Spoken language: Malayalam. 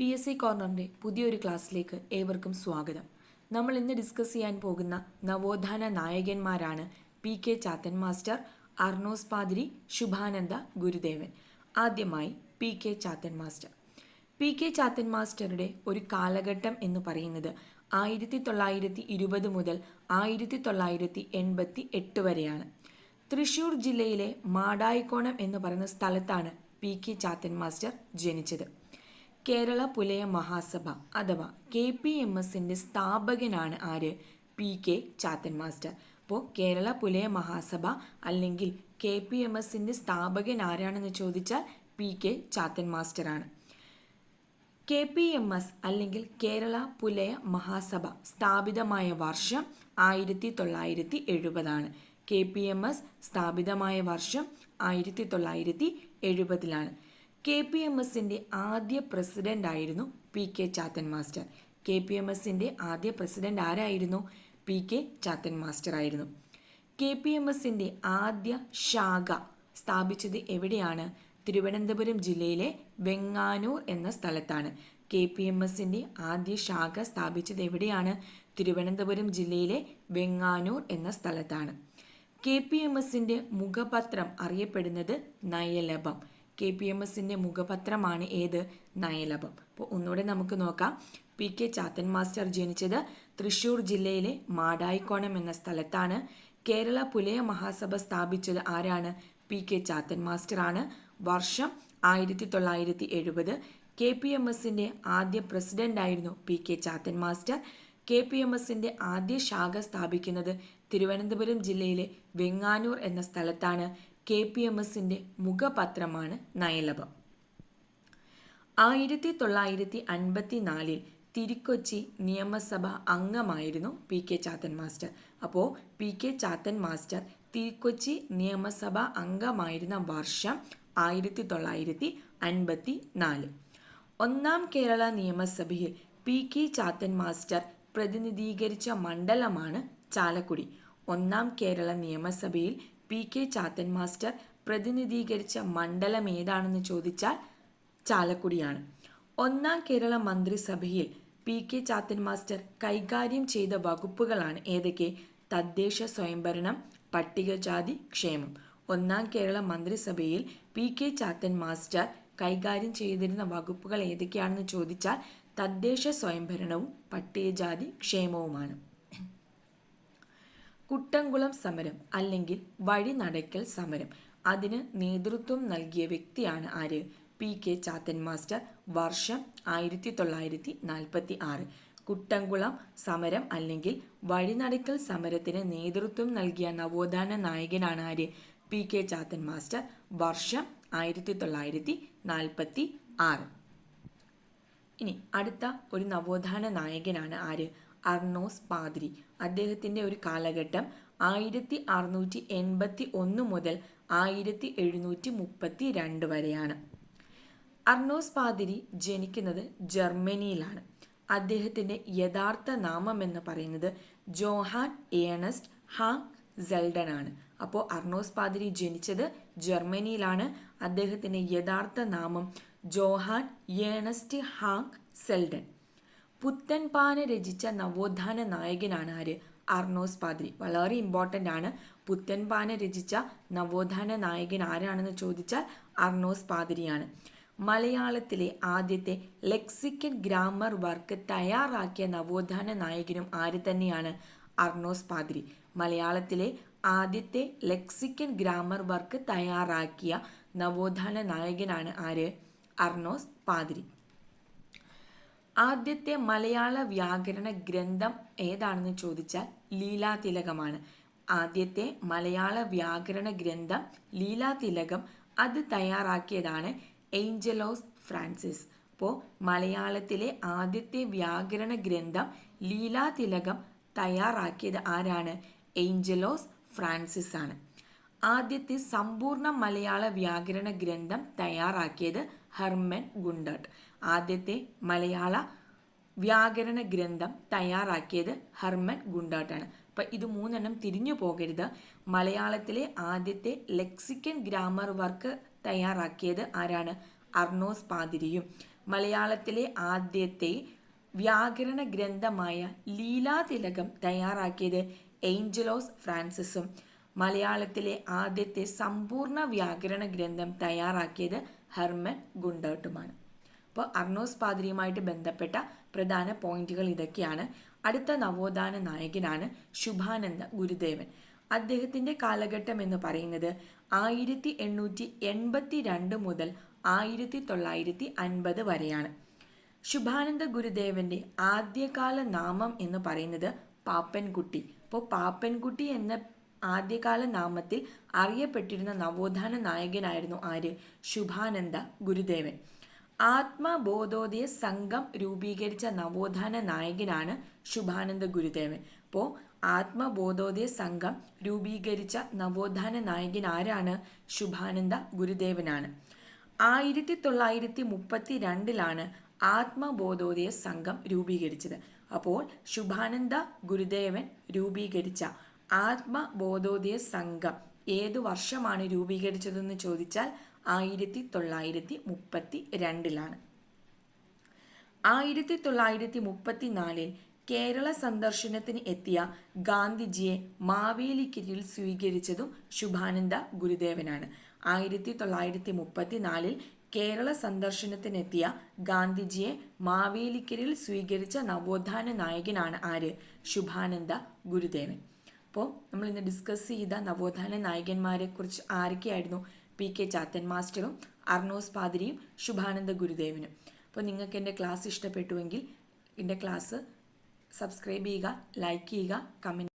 പി എസ് സി കോർണറിന്റെ പുതിയൊരു ക്ലാസ്സിലേക്ക് ഏവർക്കും സ്വാഗതം. നമ്മൾ ഇന്ന് ഡിസ്കസ് ചെയ്യാൻ പോകുന്ന നവോത്ഥാന നായകന്മാരാണ് P K Chathan master Arnos Pathiri Subhananda Gurudevan. ആദ്യമായി P K Chathan master. P K Chathan മാസ്റ്ററുടെ ഒരു കാലഘട്ടം എന്ന് പറയുന്നത് ആയിരത്തി തൊള്ളായിരത്തി ഇരുപത് മുതൽ ആയിരത്തി തൊള്ളായിരത്തി എൺപത്തി എട്ട് വരെയാണ്. തൃശൂർ ജില്ലയിലെ മാടായിക്കോണം എന്ന് പറയുന്ന സ്ഥലത്താണ് പി കെ ചാത്തൻ മാസ്റ്റർ ജനിച്ചത്. കേരള പുലയ മഹാസഭ അഥവാ കെ പി എം എസിന്റെ സ്ഥാപകനാണ് ആര്? P K Chathan master. അപ്പോൾ കേരള പുലയ മഹാസഭ അല്ലെങ്കിൽ കെ പി എം എസിന്റെ സ്ഥാപകൻ ആരാണെന്ന് ചോദിച്ചാൽ പി കെ ചാത്തൻ മാസ്റ്ററാണ്. കെ പി എം എസ് അല്ലെങ്കിൽ കേരള പുലയ മഹാസഭ സ്ഥാപിതമായ വർഷം ആയിരത്തി തൊള്ളായിരത്തി എഴുപതാണ് കെ പി എം എസ് സ്ഥാപിതമായ വർഷം ആയിരത്തി തൊള്ളായിരത്തി എഴുപതിലാണ് കെ പി എം എസിന്റെ ആദ്യ പ്രസിഡന്റ് ആയിരുന്നു P K Chathan master. K P M എസിന്റെ ആദ്യ പ്രസിഡന്റ് ആരായിരുന്നു? പി കെ ചാത്തൻ മാസ്റ്റർ ആയിരുന്നു. കെ പി എം എസിന്റെ ആദ്യ ശാഖ സ്ഥാപിച്ചത് എവിടെയാണ്? തിരുവനന്തപുരം ജില്ലയിലെ വെങ്ങാനൂർ എന്ന സ്ഥലത്താണ്. കെ പി എം എസിന്റെ ആദ്യ ശാഖ സ്ഥാപിച്ചത് എവിടെയാണ്? തിരുവനന്തപുരം ജില്ലയിലെ വെങ്ങാനൂർ എന്ന സ്ഥലത്താണ്. കെ പി എം എസിന്റെ മുഖപത്രം അറിയപ്പെടുന്നത് നയലഭം. കെ പി എം എസിന്റെ മുഖപത്രമാണ് ഏത്? നയലഭം. അപ്പോൾ ഒന്നുകൂടെ നമുക്ക് നോക്കാം. പി കെ ചാത്തൻ മാസ്റ്റർ ജനിച്ചത് തൃശ്ശൂർ ജില്ലയിലെ മാടായിക്കോണം എന്ന സ്ഥലത്താണ്. കേരള പുലയ മഹാസഭ സ്ഥാപിച്ചത് ആരാണ്? പി കെ ചാത്തൻ മാസ്റ്ററാണ് വർഷം ആയിരത്തി തൊള്ളായിരത്തി എഴുപത് കെ പി എം എസിന്റെ ആദ്യ പ്രസിഡന്റായിരുന്നു P K Chathan master. K P M എസിന്റെ ആദ്യ ശാഖ സ്ഥാപിക്കുന്നത് തിരുവനന്തപുരം ജില്ലയിലെ വെങ്ങാനൂർ എന്ന സ്ഥലത്താണ്. കെ പി എം എസിന്റെ മുഖപത്രമാണ് നയലഭം. ആയിരത്തി തൊള്ളായിരത്തി അൻപത്തി നാലിൽ തിരുക്കൊച്ചി നിയമസഭ അംഗമായിരുന്നു പി കെ ചാത്തൻ മാസ്റ്റർ. അപ്പോൾ P K Chathan master Thirukochi നിയമസഭ അംഗമായിരുന്ന വർഷം ആയിരത്തി തൊള്ളായിരത്തി അൻപത്തി നാല് ഒന്നാം കേരള നിയമസഭയിൽ പി കെ ചാത്തൻ മാസ്റ്റർ പ്രതിനിധീകരിച്ച മണ്ഡലമാണ് ചാലക്കുടി. ഒന്നാം കേരള നിയമസഭയിൽ പി കെ ചാത്തൻ മാസ്റ്റർ പ്രതിനിധീകരിച്ച മണ്ഡലം ഏതാണെന്ന് ചോദിച്ചാൽ ചാലക്കുടിയാണ്. ഒന്നാം കേരള മന്ത്രിസഭയിൽ പി കെ ചാത്തൻ മാസ്റ്റർ കൈകാര്യം ചെയ്ത വകുപ്പുകളാണ് ഏതൊക്കെ? തദ്ദേശ സ്വയംഭരണം പട്ടികജാതി ക്ഷേമം. ഒന്നാം കേരള മന്ത്രിസഭയിൽ പി കെ ചാത്തൻ മാസ്റ്റർ കൈകാര്യം ചെയ്തിരുന്ന വകുപ്പുകൾ ഏതൊക്കെയാണെന്ന് ചോദിച്ചാൽ തദ്ദേശ സ്വയംഭരണവും പട്ടികജാതി ക്ഷേമവുമാണ്. കുട്ടംകുളം സമരം അല്ലെങ്കിൽ വഴി വഴിനടക്കൽ സമരം. അതിന് നേതൃത്വം നൽകിയ വ്യക്തിയാണ് ആര്? പി കെ ചാത്തൻ മാസ്റ്റർ വർഷം ആയിരത്തി തൊള്ളായിരത്തി നാൽപ്പത്തി ആറ് കുട്ടംകുളം സമരം അല്ലെങ്കിൽ വഴിനടക്കൽ സമരത്തിന് നേതൃത്വം നൽകിയ നവോത്ഥാന നായകനാണ് ആര്? പി കെ ചാത്തൻ മാസ്റ്റർ വർഷം ആയിരത്തി തൊള്ളായിരത്തി നാൽപ്പത്തി ആറ് ഇനി അടുത്ത ഒരു നവോത്ഥാന നായകനാണ് ആര്? അർണോസ് പാദ്രി. അദ്ദേഹത്തിന്റെ ഒരു കാലഘട്ടം ആയിരത്തി അറുന്നൂറ്റി എൺപത്തി ഒന്ന് മുതൽ ആയിരത്തി എഴുന്നൂറ്റി മുപ്പത്തി രണ്ട് വരെയാണ്. അർണോസ് പാതിരി ജനിക്കുന്നത് ജർമ്മനിയിലാണ്. അദ്ദേഹത്തിന്റെ യഥാർത്ഥ നാമം എന്ന് പറയുന്നത് ജോഹാൻ ഏണസ്റ്റ് ഹാ സെൽഡൻ ആണ്. അപ്പോൾ അർണോസ് പാതിരി ജനിച്ചത് ജർമ്മനിയിലാണ്. അദ്ദേഹത്തിന്റെ യഥാർത്ഥ നാമം Johann Ernst Hanxleden. Puthenpana രചിച്ച നവോത്ഥാന നായകനാണ് ആര്? അർണോസ് പാദ്രി. വളരെ ഇമ്പോർട്ടന്റ് ആണ്. പുത്തൻപാന രചിച്ച നവോത്ഥാന നായകൻ ആരാണെന്ന് ചോദിച്ചാൽ അർണോസ് പാദ്രിയാണ്. മലയാളത്തിലെ ആദ്യത്തെ ലെക്സിക്കൻ ഗ്രാമർ വർക്ക് തയ്യാറാക്കിയ നവോത്ഥാന നായകനും ആര് തന്നെയാണ്? അർണോസ് പാദ്രി. മലയാളത്തിലെ ആദ്യത്തെ ലെക്സിക്കൻ ഗ്രാമർ വർക്ക് തയ്യാറാക്കിയ നവോത്ഥാന നായകനാണ് ആര്? അർണോസ് പാദ്രി. ആദ്യത്തെ മലയാള വ്യാകരണ ഗ്രന്ഥം ഏതാണെന്ന് ചോദിച്ചാൽ ലീലാതിലകമാണ്. ആദ്യത്തെ മലയാള വ്യാകരണ ഗ്രന്ഥം ലീലാതിലകം അത് തയ്യാറാക്കിയതാണ് ഏഞ്ചലോസ് ഫ്രാൻസിസ്. അപ്പോൾ മലയാളത്തിലെ ആദ്യത്തെ വ്യാകരണ ഗ്രന്ഥം ലീലാതിലകം തയ്യാറാക്കിയത് ആരാണ്? ഏഞ്ചലോസ് ഫ്രാൻസിസ് ആണ്. ആദ്യത്തെ സമ്പൂർണ മലയാള വ്യാകരണ ഗ്രന്ഥം തയ്യാറാക്കിയത് ഹെർമൻ ഗുണ്ടട്ട് ആദ്യത്തെ മലയാള വ്യാകരണ ഗ്രന്ഥം തയ്യാറാക്കിയത് ഹർമൻ ഗുണ്ടാട്ടാണ്. അപ്പം ഇത് മൂന്നെണ്ണം തിരിഞ്ഞു പോകരുത്. മലയാളത്തിലെ ആദ്യത്തെ ലെക്സിക്കൻ ഗ്രാമർ വർക്ക് തയ്യാറാക്കിയത് ആരാണ്? അർണോസ് പാതിരിയും. മലയാളത്തിലെ ആദ്യത്തെ വ്യാകരണ ഗ്രന്ഥമായ ലീലാതിലകം തയ്യാറാക്കിയത് ഏഞ്ചലോസ് ഫ്രാൻസിസും. മലയാളത്തിലെ ആദ്യത്തെ സമ്പൂർണ വ്യാകരണ ഗ്രന്ഥം തയ്യാറാക്കിയത് ഹെർമൻ ഗുണ്ടർട്ടുമാണ് അപ്പോൾ അർണോസ് പാദ്രിയുമായിട്ട് ബന്ധപ്പെട്ട പ്രധാന പോയിന്റുകൾ ഇതൊക്കെയാണ്. അടുത്ത നവോത്ഥാന നായകനാണ് ശുഭാനന്ദ ഗുരുദേവൻ. അദ്ദേഹത്തിന്റെ കാലഘട്ടം എന്ന് പറയുന്നത് ആയിരത്തി എണ്ണൂറ്റി എൺപത്തി രണ്ട് മുതൽ ആയിരത്തി തൊള്ളായിരത്തി അൻപത് വരെയാണ്. ശുഭാനന്ദ ഗുരുദേവന്റെ ആദ്യകാല നാമം എന്ന് പറയുന്നത് പാപ്പൻകുട്ടി. അപ്പോൾ പാപ്പൻകുട്ടി എന്ന ആദ്യകാല നാമത്തിൽ അറിയപ്പെട്ടിരുന്ന നവോത്ഥാന നായകനായിരുന്നു ആര്? ശുഭാനന്ദ ഗുരുദേവൻ. ആത്മബോധോദയ സംഘം രൂപീകരിച്ച നവോത്ഥാന നായകനാണ് ശുഭാനന്ദ ഗുരുദേവൻ. അപ്പോൾ ആത്മബോധോദയ സംഘം രൂപീകരിച്ച നവോത്ഥാന നായകൻ ആരാണ്? ശുഭാനന്ദ ഗുരുദേവനാണ്. ആയിരത്തി തൊള്ളായിരത്തി മുപ്പത്തി രണ്ടിലാണ് ആത്മബോധോദയ സംഘം രൂപീകരിച്ചത്. അപ്പോൾ ശുഭാനന്ദ ഗുരുദേവൻ രൂപീകരിച്ച ആത്മബോധോദയ സംഘം ഏതു വർഷമാണ് രൂപീകരിച്ചതെന്ന് ചോദിച്ചാൽ ആയിരത്തി തൊള്ളായിരത്തി മുപ്പത്തി രണ്ടിലാണ് ആയിരത്തി തൊള്ളായിരത്തി മുപ്പത്തിനാലിൽ കേരള സന്ദർശനത്തിന് എത്തിയ ഗാന്ധിജിയെ മാവേലിക്കരിൽ സ്വീകരിച്ചതും ശുഭാനന്ദ ഗുരുദേവനാണ്. ആയിരത്തി തൊള്ളായിരത്തി മുപ്പത്തിനാലിൽ കേരള സന്ദർശനത്തിനെത്തിയ ഗാന്ധിജിയെ മാവേലിക്കരിൽ സ്വീകരിച്ച നവോത്ഥാന നായകനാണ് ആര്? ശുഭാനന്ദ ഗുരുദേവൻ. അപ്പോൾ നമ്മൾ ഇന്ന് ഡിസ്കസ് ചെയ്ത നവോത്ഥാന നായകന്മാരെ കുറിച്ച് ആരൊക്കെയായിരുന്നു? പി കെ ചാത്തൻ മാസ്റ്ററും അർണോസ് പാതിരിയും ശുഭാനന്ദ ഗുരുദേവനും. അപ്പോൾ നിങ്ങൾക്ക് എന്റെ ക്ലാസ് ഇഷ്ടപ്പെട്ടുവെങ്കിൽ എന്റെ ക്ലാസ് സബ്സ്ക്രൈബ് ചെയ്യുക ലൈക്ക് ചെയ്യുക കമന്റ്